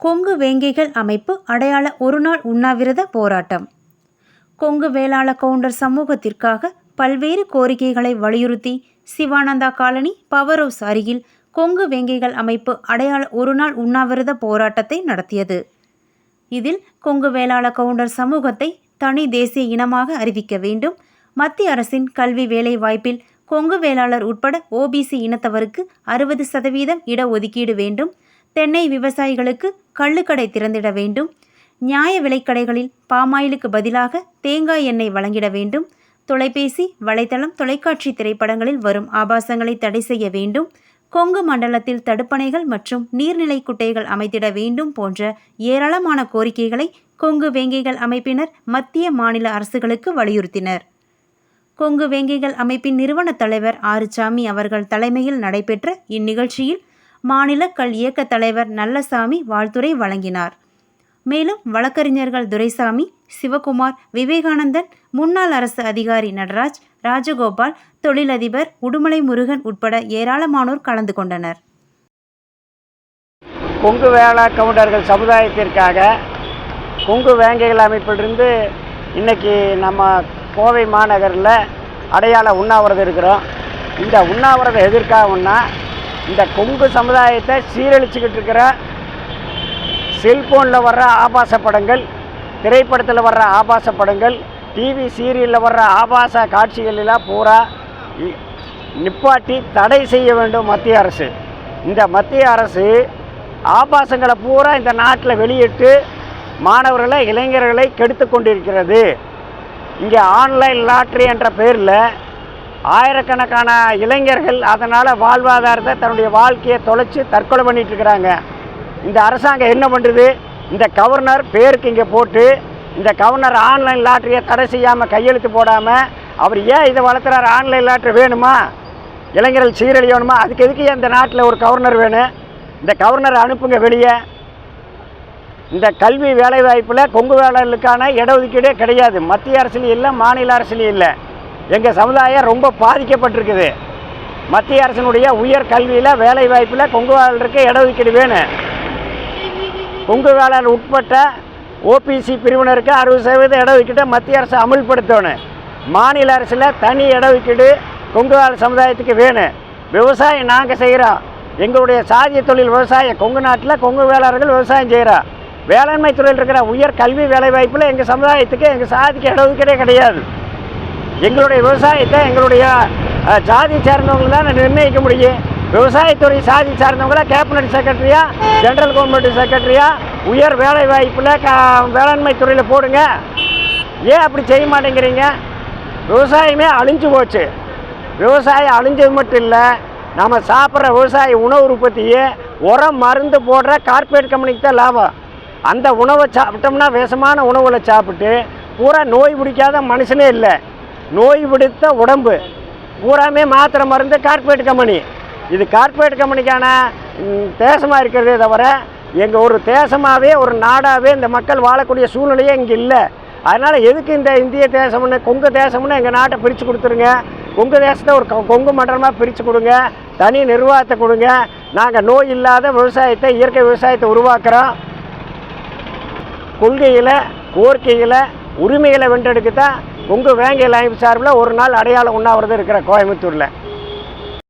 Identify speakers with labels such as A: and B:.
A: கொங்கு வேங்கைகள் அமைப்பு அடையாள ஒருநாள் உண்ணாவிரத போராட்டம். கொங்கு வேளாள கவுண்டர் சமூகத்திற்காக பல்வேறு கோரிக்கைகளை வலியுறுத்தி சிவானந்தா காலனி பவர் ஹவுஸ் அருகில் கொங்கு வேங்கைகள் அமைப்பு அடையாள ஒருநாள் உண்ணாவிரத போராட்டத்தை நடத்தியது. இதில் கொங்கு வேளாள கவுண்டர் சமூகத்தை தனி தேசிய இனமாக அறிவிக்க வேண்டும். மத்திய அரசின் கல்வி வேலை வாய்ப்பில் கொங்கு வேளாளர் உட்பட ஓபிசி இனத்தவருக்கு அறுபது சதவீதம் இடஒதுக்கீடு வேண்டும். தென்னை விவசாயிகளுக்கு கள்ளுக்கடை திறந்திட வேண்டும். நியாய விலைக்கடைகளில் பாமாயிலுக்கு பதிலாக தேங்காய் எண்ணெய் வழங்கிட வேண்டும். தொலைபேசி வலைத்தளம் தொலைக்காட்சி திரைப்படங்களில் வரும் ஆபாசங்களை தடை செய்ய வேண்டும். கொங்கு மண்டலத்தில் தடுப்பணைகள் மற்றும் நீர்நிலை குட்டைகள் அமைத்திட வேண்டும் போன்ற ஏராளமான கோரிக்கைகளை கொங்கு வேங்கைகள் அமைப்பினர் மத்திய மாநில அரசுகளுக்கு வலியுறுத்தினர். கொங்கு வேங்கைகள் அமைப்பின் நிறுவன தலைவர் ஆறுசாமி அவர்கள் தலைமையில் நடைபெற்ற இந்நிகழ்ச்சியில் மாநில கல் இயக்க தலைவர் நல்லசாமி வாழ்த்துரை வழங்கினார். மேலும் வழக்கறிஞர்கள் துரைசாமி சிவகுமார் விவேகானந்தன் முன்னாள் அரசு அதிகாரி நடராஜ் ராஜகோபால் தொழிலதிபர் உடுமலை முருகன் உட்பட ஏராளமானோர் கலந்து கொண்டனர்.
B: கொங்கு வேளா கவுண்டர்கள் சமுதாயத்திற்காக கொங்கு வேங்கைகள் அமைப்பிலிருந்து இன்றைக்கி நம்ம கோவை மாநகரில் அடையாள உண்ணாவிரதம் இருக்கிறோம். இந்த உண்ணாவிரதம் எதற்காகன்னா இந்த கொங்கு சமுதாயத்தை சீரழிச்சுக்கிட்டு இருக்கிற செல்ஃபோனில் வர்ற ஆபாச படங்கள் திரைப்படத்தில் வர்ற ஆபாச படங்கள் டிவி சீரியலில் வர்ற ஆபாச காட்சிகளெல்லாம் பூரா நிப்பாட்டி தடை செய்ய வேண்டும் மத்திய அரசு. இந்த மத்திய அரசு ஆபாசங்களை பூரா இந்த நாட்டில் வெளியிட்டு மாணவர்களை இளைஞர்களை கெடுத்து கொண்டிருக்கிறது. இங்கே ஆன்லைன் லாட்ரி என்ற பேரில் ஆயிரக்கணக்கான இளைஞர்கள் அதனால் வாழ்வாதாரத்தை தன்னுடைய வாழ்க்கையை தொலைச்சி தற்கொலை பண்ணிகிட்டு இருக்கிறாங்க. இந்த அரசாங்கம் என்ன பண்ணுறது இந்த கவர்னர் பேருக்கு இங்கே போட்டு இந்த கவர்னர் ஆன்லைன் லாட்ரியை தடை செய்யாமல் கையெழுத்து போடாமல் அவர் ஏன் இதை வளர்த்துறாரு? ஆன்லைன் லாட்ரி வேணுமா? இளைஞர்கள் சீரழியணுமா? அதுக்கு எதுக்கு இந்த நாட்டில் ஒரு கவர்னர் வேணும்? இந்த கவர்னரை அனுப்புங்க வெளியே. இந்த கல்வி வேலைவாய்ப்பில் கொங்கு வேலைகளுக்கான இடஒதுக்கீடே கிடையாது. மத்திய அரசுலையும் இல்லை மாநில அரசுலையும் இல்லை. எங்கள் சமுதாயம் ரொம்ப பாதிக்கப்பட்டிருக்குது. மத்திய அரசினுடைய உயர் கல்வியில் வேலைவாய்ப்பில் கொங்கு வேளாளருக்கு இடஒதுக்கீடு வேணும். கொங்கு உட்பட்ட ஓபிசி பிரிவினருக்கு அறுபது சதவீத இடஒதுக்கீட்டை மத்திய அரசு அமல்படுத்தணும். மாநில அரசில் தனி இடஒதுக்கீடு கொங்கு வேளாளர் சமுதாயத்துக்கு வேணும். விவசாயம் நாங்கள் செய்கிறோம் எங்களுடைய சாதிய தொழில் விவசாயம் கொங்கு நாட்டில் கொங்கு வேளாளர்கள் விவசாயம் செய்கிறோம் வேளாண்மை துறையில் இருக்கிற உயர் கல்வி வேலைவாய்ப்பில் எங்கள் சமுதாயத்துக்கு எங்கள் சாதிக்கு இடஒதுக்கீடே கிடையாது. எங்களுடைய விவசாயத்தை எங்களுடைய ஜாதி சார்ந்தவங்க தான் நிர்ணயிக்க முடியும். விவசாயத்துறை சாதி சார்ந்தவங்கள கேபினட் செக்ரட்டரியா ஜென்ரல் கவர்மெண்ட் செக்ரட்டரியா உயர் வேலை வாய்ப்பில் க வேளாண்மை துறையில் போடுங்க. ஏன் அப்படி செய்ய மாட்டேங்கிறீங்க? விவசாயமே அழிஞ்சு போச்சு. விவசாயம் அழிஞ்சது மட்டும் இல்லை நம்ம சாப்பிட்ற விவசாய உணவு உற்பத்தியே உரம் மருந்து போடுற கார்ப்பரேட் கம்பெனிக்கு தான் லாபம். அந்த உணவை சாப்பிட்டோம்னா விஷமான உணவுகளை சாப்பிட்டு பூரா நோய் பிடிக்காத மனுஷனே இல்லை. நோய் பிடித்த உடம்பு. பூராமே மாத்திரை மருந்து கார்ப்பரேட் கம்பெனி இது கார்ப்பரேட் கம்பெனிக்கான தேசமாக இருக்கிறதே தவிர எங்கள் ஒரு தேசமாகவே ஒரு நாடாகவே இந்த மக்கள் வாழக்கூடிய சூழ்நிலையே இங்கே இல்லை. அதனால் எதுக்கு இந்த இந்திய தேசம்னு கொங்கு தேசம்னு எங்கள் நாட்டை பிரித்து கொடுத்துருங்க. கொங்கு தேசத்தை ஒரு கொங்கு மண்டலமாக பிரித்து கொடுங்க. தனி நிர்வாகத்தை கொடுங்க. நாங்கள் நோய் இல்லாத விவசாயத்தை இயற்கை விவசாயத்தை உருவாக்குறோம். கொள்கையில் கோரிக்கையில் உரிமைகளை வென்றெடுக்க தான் உங்கள் வேங்கை லைஃப் சார்பில் ஒரு நாள் அடையாளம் உண்ணாவிரதம் இருக்கிற கோயம்புத்தூரில்.